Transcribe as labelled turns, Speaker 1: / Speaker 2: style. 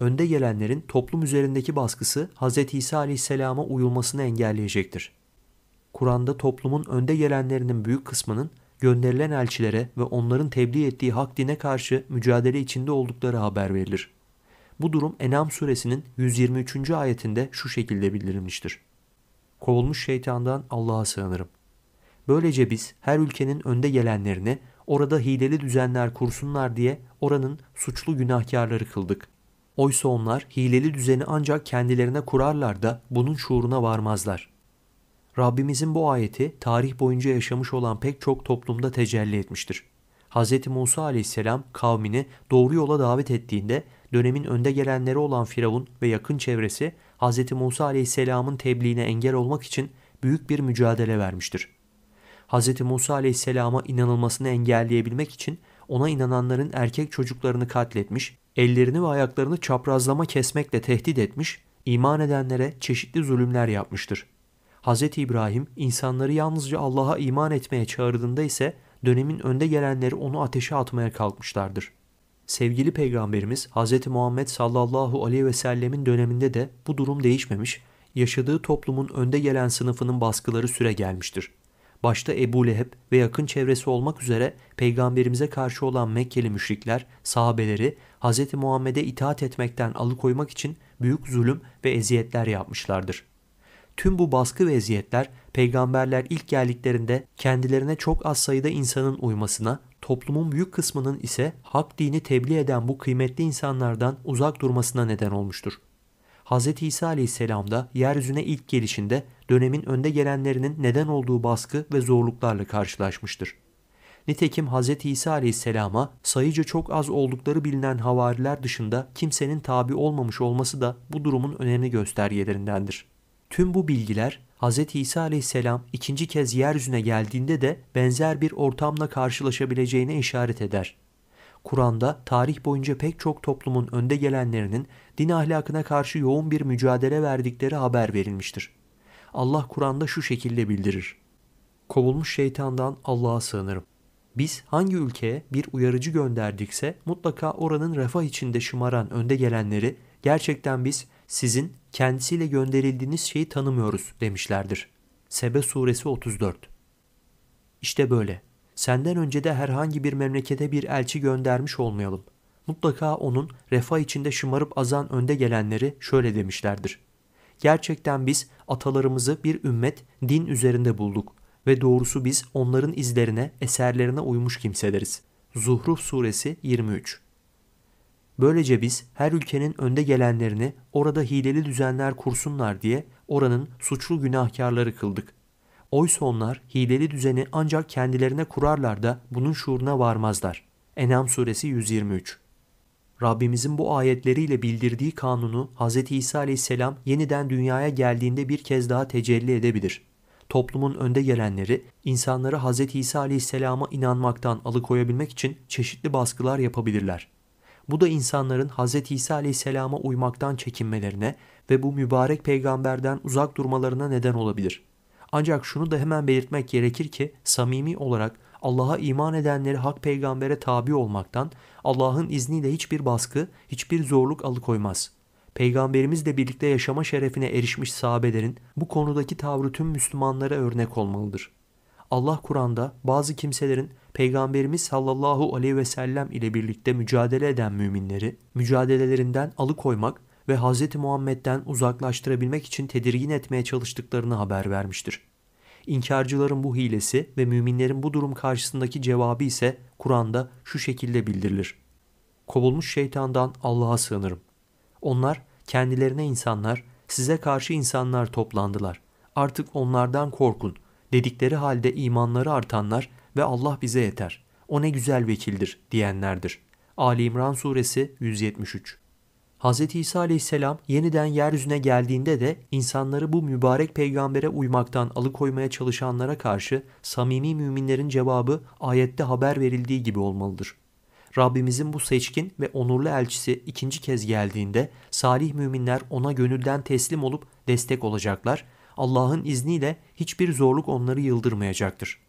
Speaker 1: önde gelenlerin toplum üzerindeki baskısı Hz. İsa aleyhisselama uyulmasını engelleyecektir. Kur'an'da toplumun önde gelenlerinin büyük kısmının gönderilen elçilere ve onların tebliğ ettiği hak dine karşı mücadele içinde oldukları haber verilir. Bu durum Enam suresinin 123. ayetinde şu şekilde bildirilmiştir. Kovulmuş şeytandan Allah'a sığınırım. Böylece biz her ülkenin önde gelenlerini orada hileli düzenler kursunlar diye oranın suçlu günahkarları kıldık. Oysa onlar hileli düzeni ancak kendilerine kurarlar da bunun şuuruna varmazlar. Rabbimizin bu ayeti tarih boyunca yaşamış olan pek çok toplumda tecelli etmiştir. Hz. Musa aleyhisselam kavmini doğru yola davet ettiğinde dönemin önde gelenleri olan Firavun ve yakın çevresi Hz. Musa aleyhisselamın tebliğine engel olmak için büyük bir mücadele vermiştir. Hz. Musa aleyhisselama inanılmasını engelleyebilmek için ona inananların erkek çocuklarını katletmiş, ellerini ve ayaklarını çaprazlama kesmekle tehdit etmiş, iman edenlere çeşitli zulümler yapmıştır. Hz. İbrahim insanları yalnızca Allah'a iman etmeye çağırdığında ise dönemin önde gelenleri onu ateşe atmaya kalkmışlardır. Sevgili Peygamberimiz Hz. Muhammed sallallahu aleyhi ve sellemin döneminde de bu durum değişmemiş, yaşadığı toplumun önde gelen sınıfının baskıları süre gelmiştir. Başta Ebu Leheb ve yakın çevresi olmak üzere peygamberimize karşı olan Mekkeli müşrikler, sahabeleri Hz. Muhammed'e itaat etmekten alıkoymak için büyük zulüm ve eziyetler yapmışlardır. Tüm bu baskı ve eziyetler peygamberler ilk geldiklerinde kendilerine çok az sayıda insanın uymasına, toplumun büyük kısmının ise hak dini tebliğ eden bu kıymetli insanlardan uzak durmasına neden olmuştur. Hz. İsa aleyhisselam da yeryüzüne ilk gelişinde dönemin önde gelenlerinin neden olduğu baskı ve zorluklarla karşılaşmıştır. Nitekim Hz. İsa aleyhisselama sayıca çok az oldukları bilinen havariler dışında kimsenin tabi olmamış olması da bu durumun önemli göstergelerindendir. Tüm bu bilgiler Hz. İsa aleyhisselam ikinci kez yeryüzüne geldiğinde de benzer bir ortamla karşılaşabileceğine işaret eder. Kur'an'da tarih boyunca pek çok toplumun önde gelenlerinin din ahlakına karşı yoğun bir mücadele verdikleri haber verilmiştir. Allah Kur'an'da şu şekilde bildirir. Kovulmuş şeytandan Allah'a sığınırım. Biz hangi ülkeye bir uyarıcı gönderdikse mutlaka oranın refah içinde şımaran önde gelenleri gerçekten biz sizin kendisiyle gönderildiğiniz şeyi tanımıyoruz demişlerdir. Sebe suresi 34 İşte böyle. Senden önce de herhangi bir memlekete bir elçi göndermiş olmayalım. Mutlaka onun refah içinde şımarıp azan önde gelenleri şöyle demişlerdir. Gerçekten biz atalarımızı bir ümmet din üzerinde bulduk ve doğrusu biz onların izlerine, eserlerine uymuş kimseleriz. Zuhruf suresi 23 Böylece biz her ülkenin önde gelenlerini orada hileli düzenler kursunlar diye oranın suçlu günahkarları kıldık. Oysa onlar hileli düzeni ancak kendilerine kurarlar da bunun şuuruna varmazlar. Enam suresi 123 Rabbimizin bu ayetleriyle bildirdiği kanunu Hz. İsa aleyhisselam yeniden dünyaya geldiğinde bir kez daha tecelli edebilir. Toplumun önde gelenleri insanları Hz. İsa aleyhisselama inanmaktan alıkoyabilmek için çeşitli baskılar yapabilirler. Bu da insanların Hz. İsa aleyhisselama uymaktan çekinmelerine ve bu mübarek peygamberden uzak durmalarına neden olabilir. Ancak şunu da hemen belirtmek gerekir ki samimi olarak Allah'a iman edenleri hak peygambere tabi olmaktan Allah'ın izniyle hiçbir baskı, hiçbir zorluk alıkoymaz. Peygamberimizle birlikte yaşama şerefine erişmiş sahabelerin bu konudaki tavrı tüm Müslümanlara örnek olmalıdır. Allah Kur'an'da bazı kimselerin Peygamberimiz sallallahu aleyhi ve sellem ile birlikte mücadele eden müminleri mücadelelerinden alıkoymak ve Hz. Muhammed'den uzaklaştırabilmek için tedirgin etmeye çalıştıklarını haber vermiştir. İnkarcıların bu hilesi ve müminlerin bu durum karşısındaki cevabı ise Kur'an'da şu şekilde bildirilir. Kovulmuş şeytandan Allah'a sığınırım. Onlar kendilerine insanlar, size karşı insanlar toplandılar. Artık onlardan korkun. Dedikleri halde imanları artanlar ve Allah bize yeter. O ne güzel vekildir diyenlerdir. Ali İmran suresi 173 Hz. İsa aleyhisselam yeniden yeryüzüne geldiğinde de insanları bu mübarek peygambere uymaktan alıkoymaya çalışanlara karşı samimi müminlerin cevabı ayette haber verildiği gibi olmalıdır. Rabbimizin bu seçkin ve onurlu elçisi ikinci kez geldiğinde salih müminler ona gönülden teslim olup destek olacaklar. Allah'ın izniyle hiçbir zorluk onları yıldırmayacaktır.